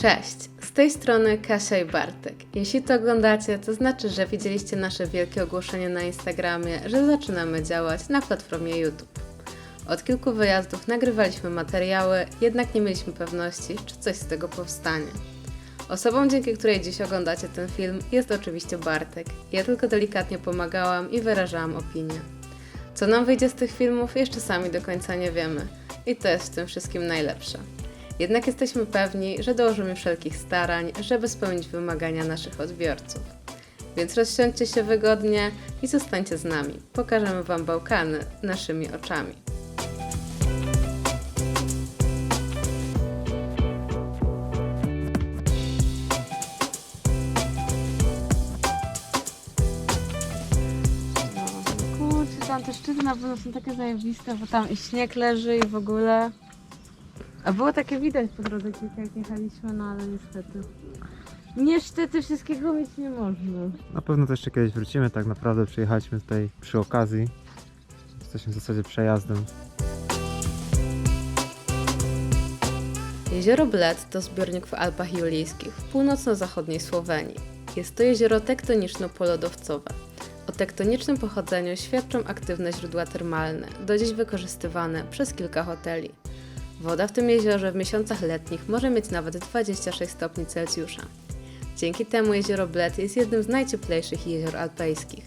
Cześć, z tej strony Kasia i Bartek. Jeśli to oglądacie, to znaczy, że widzieliście nasze wielkie ogłoszenie na Instagramie, że zaczynamy działać na platformie YouTube. Od kilku wyjazdów nagrywaliśmy materiały, jednak nie mieliśmy pewności, czy coś z tego powstanie. Osobą, dzięki której dziś oglądacie ten film, jest oczywiście Bartek. Ja tylko delikatnie pomagałam i wyrażałam opinię. Co nam wyjdzie z tych filmów, jeszcze sami do końca nie wiemy. I to jest w tym wszystkim najlepsze. Jednak jesteśmy pewni, że dołożymy wszelkich starań, żeby spełnić wymagania naszych odbiorców. Więc rozsiądźcie się wygodnie i zostańcie z nami. Pokażemy Wam Bałkany naszymi oczami. Kurczę, tam te szczyty na pewno są takie zajebiste, bo tam i śnieg leży i w ogóle. A było takie widać po drodze kilka jak jechaliśmy, no ale niestety. Niestety wszystkiego mieć nie można. Na pewno też jeszcze kiedyś wrócimy, tak naprawdę przyjechaliśmy tutaj przy okazji. Jesteśmy w zasadzie przejazdem. Jezioro Bled to zbiornik w Alpach Julijskich w północno-zachodniej Słowenii. Jest to jezioro tektoniczno-polodowcowe. O tektonicznym pochodzeniu świadczą aktywne źródła termalne, do dziś wykorzystywane przez kilka hoteli. Woda w tym jeziorze w miesiącach letnich może mieć nawet 26 stopni Celsjusza. Dzięki temu jezioro Bled jest jednym z najcieplejszych jezior alpejskich.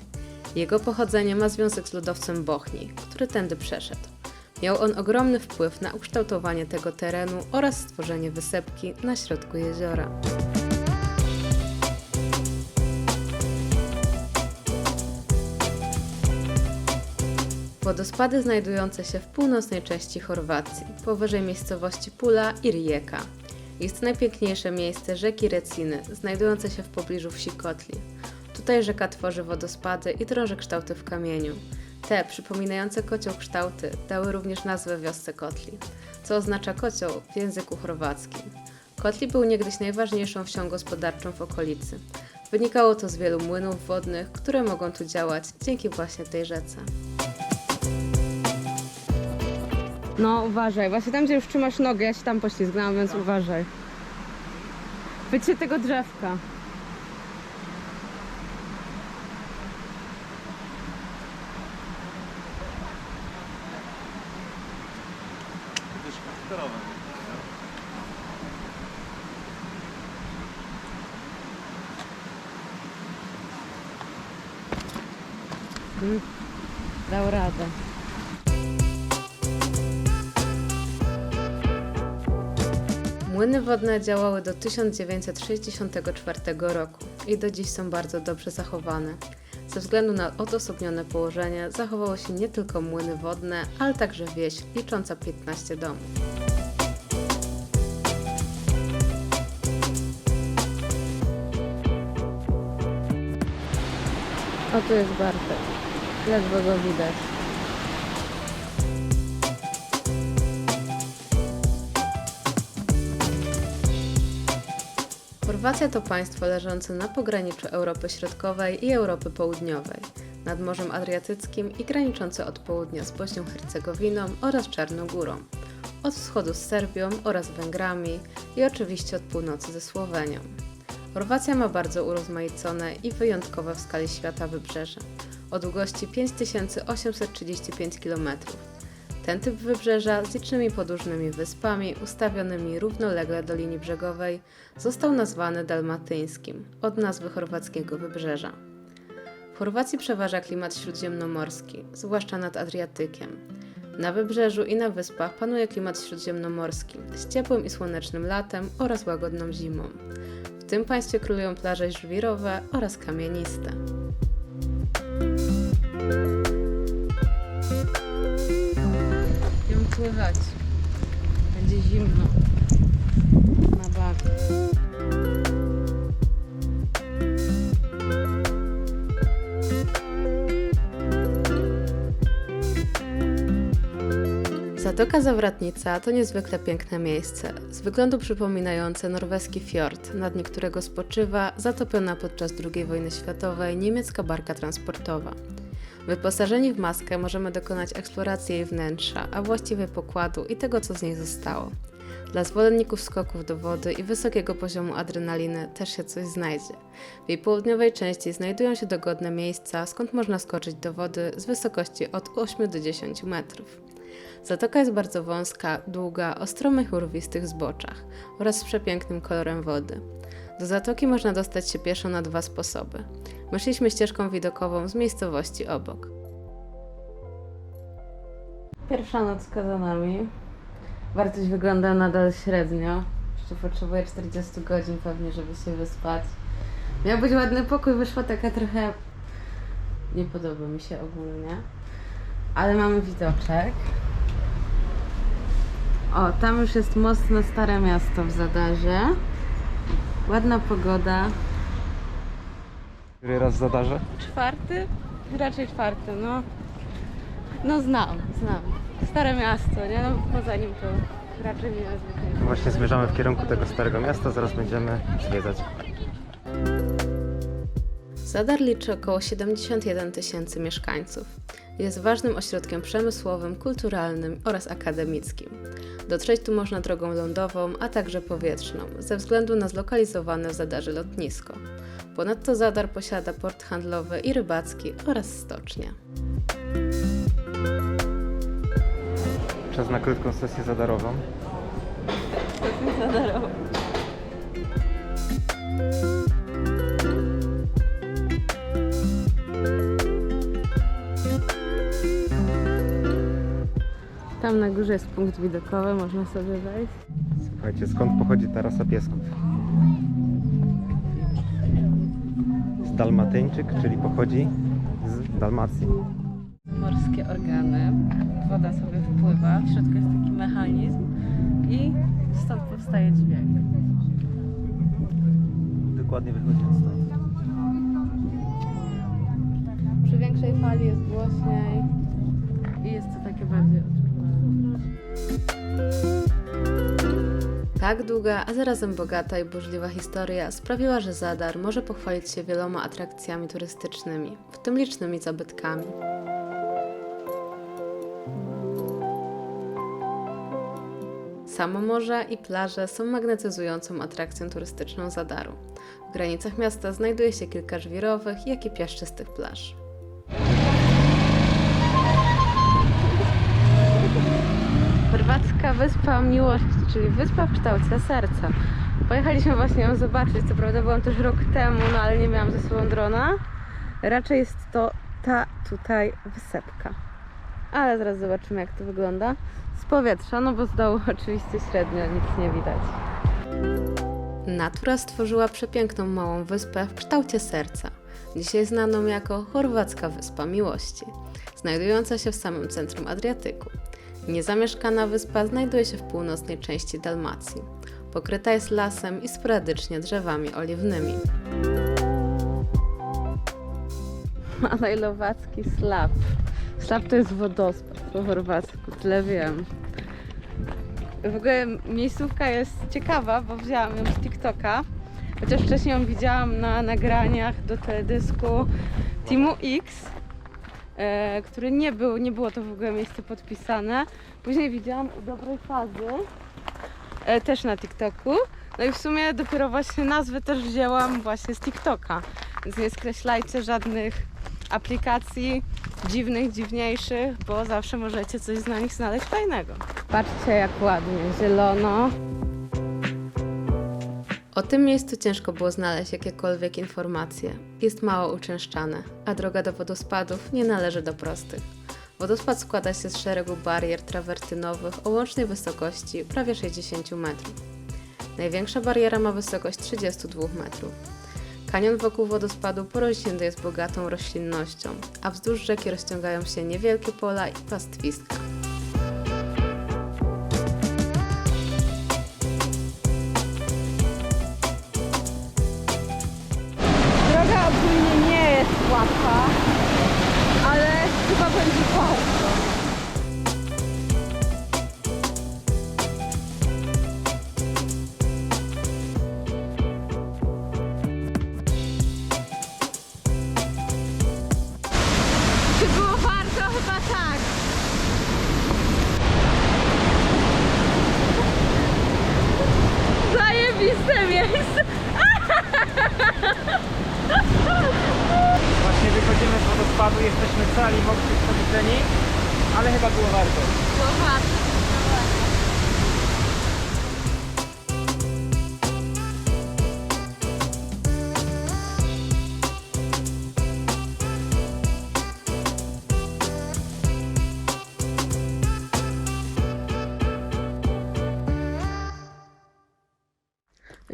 Jego pochodzenie ma związek z lodowcem Bochni, który tędy przeszedł. Miał on ogromny wpływ na ukształtowanie tego terenu oraz stworzenie wysepki na środku jeziora. Wodospady znajdujące się w północnej części Chorwacji, powyżej miejscowości Pula i Rijeka. Jest najpiękniejsze miejsce rzeki Reciny, znajdujące się w pobliżu wsi Kotli. Tutaj rzeka tworzy wodospady i drąży kształty w kamieniu. Te, przypominające kocioł kształty, dały również nazwę wiosce Kotli, co oznacza kocioł w języku chorwackim. Kotli był niegdyś najważniejszą wsią gospodarczą w okolicy. Wynikało to z wielu młynów wodnych, które mogą tu działać dzięki właśnie tej rzece. No uważaj, właśnie tam gdzie już trzymasz nogę, ja się tam poślizgnęłam, więc uważaj. Wycie tego drzewka. Młyny wodne działały do 1964 roku i do dziś są bardzo dobrze zachowane. Ze względu na odosobnione położenie zachowało się nie tylko młyny wodne, ale także wieś licząca 15 domów. O tu jest Bartek. Ledwo go widać. Chorwacja to państwo leżące na pograniczu Europy Środkowej i Europy Południowej, nad Morzem Adriatyckim i graniczące od południa z Bośnią Hercegowiną oraz Czarnogórą, od wschodu z Serbią oraz Węgrami i oczywiście od północy ze Słowenią. Chorwacja ma bardzo urozmaicone i wyjątkowe w skali świata wybrzeże, o długości 5835 km. Ten typ wybrzeża z licznymi podłużnymi wyspami ustawionymi równolegle do linii brzegowej został nazwany dalmatyńskim od nazwy chorwackiego wybrzeża. W Chorwacji przeważa klimat śródziemnomorski, zwłaszcza nad Adriatykiem. Na wybrzeżu i na wyspach panuje klimat śródziemnomorski z ciepłym i słonecznym latem oraz łagodną zimą. W tym państwie królują plaże żwirowe oraz kamieniste. Idziemy pływać. Będzie zimno. Na bagu. Zatoka Zawratnica to niezwykle piękne miejsce, z wyglądu przypominające norweski fiord, na dnie którego spoczywa zatopiona podczas II wojny światowej niemiecka barka transportowa. Wyposażeni w maskę możemy dokonać eksploracji jej wnętrza, a właściwie pokładu i tego, co z niej zostało. Dla zwolenników skoków do wody i wysokiego poziomu adrenaliny też się coś znajdzie. W jej południowej części znajdują się dogodne miejsca, skąd można skoczyć do wody z wysokości od 8 do 10 metrów. Zatoka jest bardzo wąska, długa, o stromych urwistych zboczach oraz z przepięknym kolorem wody. Do zatoki można dostać się pieszo na dwa sposoby. My szliśmy ścieżką widokową z miejscowości obok. Pierwsza nocka za nami. Wartość wygląda nadal średnio. Jeszcze potrzebuję 40 godzin pewnie, żeby się wyspać. Miał być ładny pokój, wyszła taka trochę... Nie podoba mi się ogólnie. Ale mamy widoczek. O, tam już jest most na Stare Miasto w Zadarze. Ładna pogoda. Który raz zadarze? Czwarty? Raczej czwarty, no. No znam, znam. Stare miasto, nie? No poza nim to raczej nie zwykle. Właśnie zmierzamy w kierunku tego starego miasta, zaraz będziemy zwiedzać. Zadar liczy około 71 tysięcy mieszkańców. Jest ważnym ośrodkiem przemysłowym, kulturalnym oraz akademickim. Dotrzeć tu można drogą lądową, a także powietrzną, ze względu na zlokalizowane w Zadarze lotnisko. Ponadto Zadar posiada port handlowy i rybacki oraz stocznię. Czas na krótką sesję zadarową. Tam na górze jest punkt widokowy, można sobie wejść. Słuchajcie, skąd pochodzi tarasa piesków? Z Dalmatyńczyk, czyli pochodzi z Dalmacji. morskie organy. Woda sobie wpływa, w środku jest taki mechanizm i stąd powstaje dźwięk. Dokładnie wychodzi stąd. Przy większej fali jest głośniej i jest to takie bardziej Tak długa, a zarazem bogata i burzliwa historia sprawiła, że Zadar może pochwalić się wieloma atrakcjami turystycznymi, w tym licznymi zabytkami. Samo morze i plaże są magnetyzującą atrakcją turystyczną Zadaru. W granicach miasta znajduje się kilka żwirowych, jak i piaszczystych plaż. Wyspa Miłości, czyli wyspa w kształcie serca. Pojechaliśmy właśnie ją zobaczyć, co prawda byłam też rok temu, no ale nie miałam ze sobą drona. Raczej jest to ta tutaj wysepka. Ale zaraz zobaczymy jak to wygląda. Z powietrza, no bo z dołu oczywiście średnio nic nie widać. Natura stworzyła przepiękną małą wyspę w kształcie serca, dzisiaj znaną jako Chorwacka Wyspa Miłości, znajdująca się w samym centrum Adriatyku. Niezamieszkana wyspa znajduje się w północnej części Dalmacji. Pokryta jest lasem i sporadycznie drzewami oliwnymi. Malajlowacki Slap. Slap to jest wodospad po chorwacku, tyle wiem. W ogóle miejscówka jest ciekawa, bo wzięłam ją z TikToka. Chociaż wcześniej ją widziałam na nagraniach do teledysku Teamu X, który nie był, nie było to w ogóle miejsce podpisane. Później widziałam u dobrej fazy, e, też na TikToku. No i w sumie dopiero właśnie nazwy też wzięłam właśnie z TikToka. Więc nie skreślajcie żadnych aplikacji dziwnych, dziwniejszych, bo zawsze możecie coś na nich znaleźć fajnego. Patrzcie jak ładnie, zielono. O tym miejscu ciężko było znaleźć jakiekolwiek informacje. Jest mało uczęszczane, a droga do wodospadów nie należy do prostych. Wodospad składa się z szeregu barier trawertynowych o łącznej wysokości prawie 60 metrów. Największa bariera ma wysokość 32 metrów. Kanion wokół wodospadu porośnięty jest bogatą roślinnością, a wzdłuż rzeki rozciągają się niewielkie pola i pastwiska.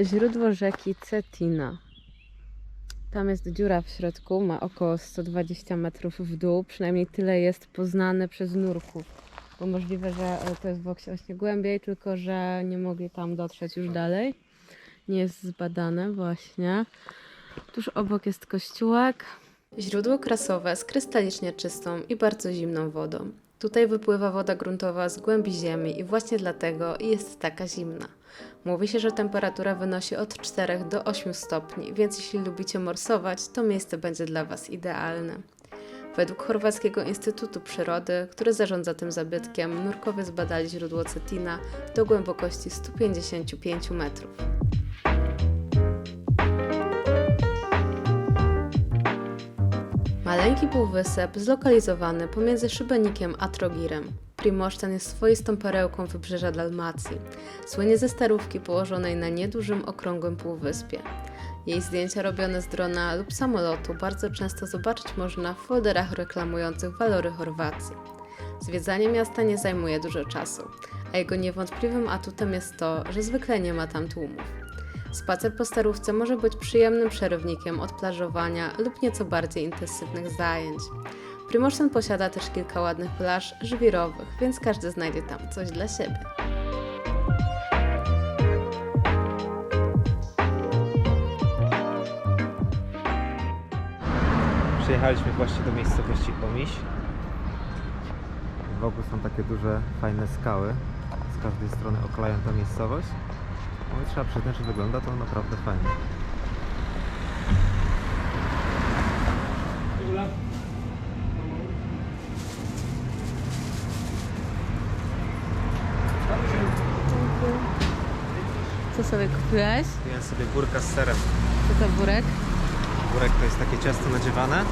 Źródło rzeki Cetina. Tam jest dziura w środku, ma około 120 metrów w dół, przynajmniej tyle jest poznane przez nurków. Bo możliwe, że e, to jest właśnie głębiej, tylko że nie mogli tam dotrzeć już dalej. Nie jest zbadane właśnie. Tuż obok jest kościółek. Źródło krasowe z krystalicznie czystą i bardzo zimną wodą. Tutaj wypływa woda gruntowa z głębi ziemi i właśnie dlatego jest taka zimna. Mówi się, że temperatura wynosi od 4 do 8 stopni, więc jeśli lubicie morsować, to miejsce będzie dla Was idealne. Według Chorwackiego Instytutu Przyrody, który zarządza tym zabytkiem, nurkowie zbadali źródło Cetina do głębokości 155 metrów. Maleńki półwysep zlokalizowany pomiędzy Szybenikiem a Trogirem. Primoszten jest swoistą perełką wybrzeża Dalmacji. Słynie ze starówki położonej na niedużym, okrągłym półwyspie. Jej zdjęcia robione z drona lub samolotu bardzo często zobaczyć można w folderach reklamujących walory Chorwacji. Zwiedzanie miasta nie zajmuje dużo czasu, a jego niewątpliwym atutem jest to, że zwykle nie ma tam tłumów. Spacer po starówce może być przyjemnym przerywnikiem od plażowania lub nieco bardziej intensywnych zajęć. Primoszten posiada też kilka ładnych plaż żwirowych, więc każdy znajdzie tam coś dla siebie. Przyjechaliśmy właśnie do miejscowości Omiś. Wokół są takie duże, fajne skały. Z każdej strony okalają tę miejscowość. No i trzeba przyznać, że wygląda to naprawdę fajnie. Co sobie kupiłeś? Kupiłem sobie górka z serem. Co to burek? Górek to jest takie ciasto nadziewane,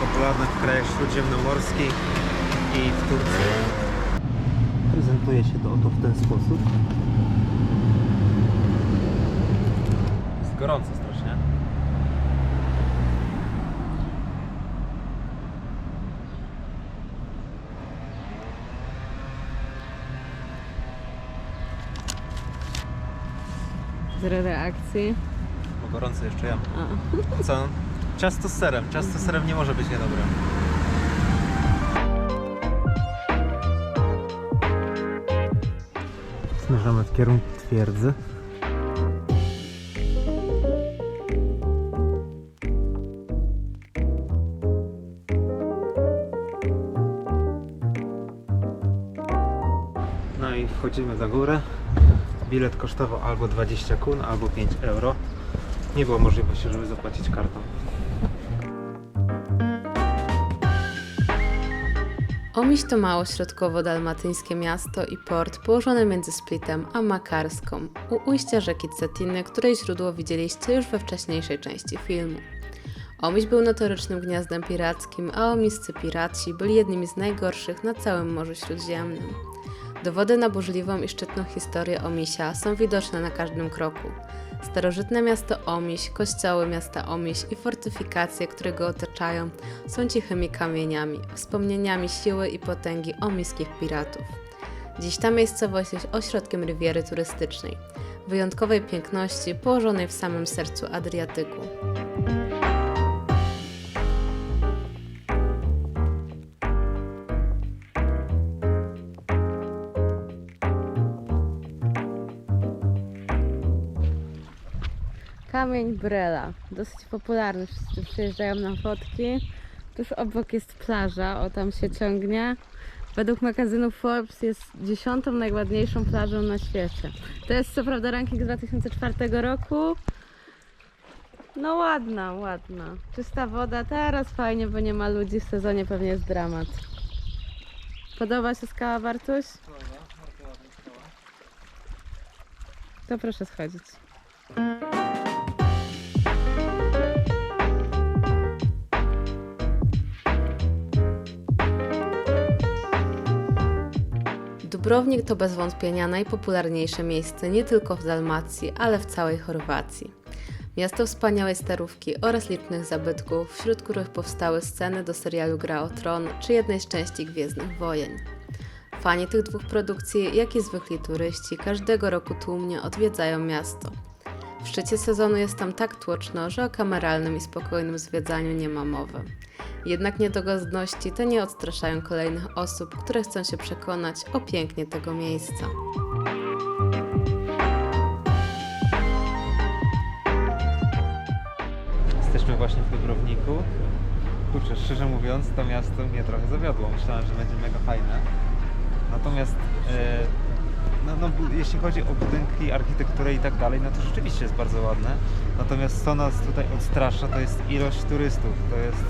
popularne w krajach śródziemnomorskich i w Turcji. Prezentuje się to oto w ten sposób. Jest gorąco strasznie. Zero reakcji. Bo gorąco jeszcze jem. A. Co? Ciasto z serem. Ciasto z serem nie może być niedobre. Zmierzamy w kierunku twierdzy. No i wchodzimy za górę. Bilet kosztował albo 20 kun, albo 5 euro. Nie było możliwości, żeby zapłacić kartą. Omiś to mało środkowo-dalmatyńskie miasto i port położone między Splitem a Makarską, u ujścia rzeki Cetiny, której źródło widzieliście już we wcześniejszej części filmu. Omiś był notorycznym gniazdem pirackim, a omiscy piraci byli jednymi z najgorszych na całym Morzu Śródziemnym. Dowody na burzliwą i szczytną historię Omisia są widoczne na każdym kroku. Starożytne miasto Omiś, kościoły miasta Omiś i fortyfikacje, które go otaczają, są cichymi kamieniami, wspomnieniami siły i potęgi omiskich piratów. Dziś ta miejscowość jest ośrodkiem rywiery turystycznej, wyjątkowej piękności położonej w samym sercu Adriatyku. Kamień Brela, dosyć popularny, wszyscy przyjeżdżają na fotki. Tuż obok jest plaża, o tam się ciągnie. Według magazynu Forbes jest dziesiątą najładniejszą plażą na świecie. To jest co prawda ranking z 2004 roku. No ładna, ładna. Czysta woda, teraz fajnie, bo nie ma ludzi w sezonie, pewnie jest dramat. Podoba się skała Bartuś? To proszę schodzić. Dubrownik to bez wątpienia najpopularniejsze miejsce nie tylko w Dalmacji, ale w całej Chorwacji. Miasto wspaniałej starówki oraz licznych zabytków, wśród których powstały sceny do serialu Gra o Tron czy jednej z części Gwiezdnych Wojen. Fani tych dwóch produkcji, jak i zwykli turyści, każdego roku tłumnie odwiedzają miasto. W szczycie sezonu jest tam tak tłoczno, że o kameralnym i spokojnym zwiedzaniu nie ma mowy. Jednak niedogodności te nie odstraszają kolejnych osób, które chcą się przekonać o pięknie tego miejsca. Jesteśmy właśnie w Dubrowniku. Kurczę, szczerze mówiąc, to miasto mnie trochę zawiodło. Myślałem, że będzie mega fajne. Natomiast e, no, no, jeśli chodzi o budynki, architekturę i tak dalej, no to rzeczywiście jest bardzo ładne. Natomiast co nas tutaj odstrasza, to jest ilość turystów. To jest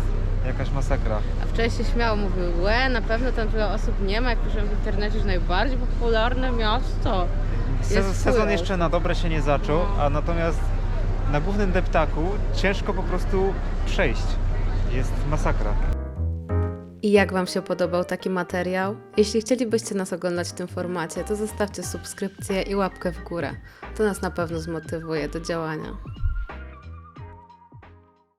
jakaś masakra. A wczoraj się śmiało, mówił, łe, na pewno tam tyle osób nie ma, jak piszę w internecie, że najbardziej popularne miasto. Sezon jeszcze na dobre się nie zaczął, No. a natomiast na głównym deptaku ciężko po prostu przejść. Jest masakra. I jak Wam się podobał taki materiał? Jeśli chcielibyście nas oglądać w tym formacie, to zostawcie subskrypcję i łapkę w górę. To nas na pewno zmotywuje do działania.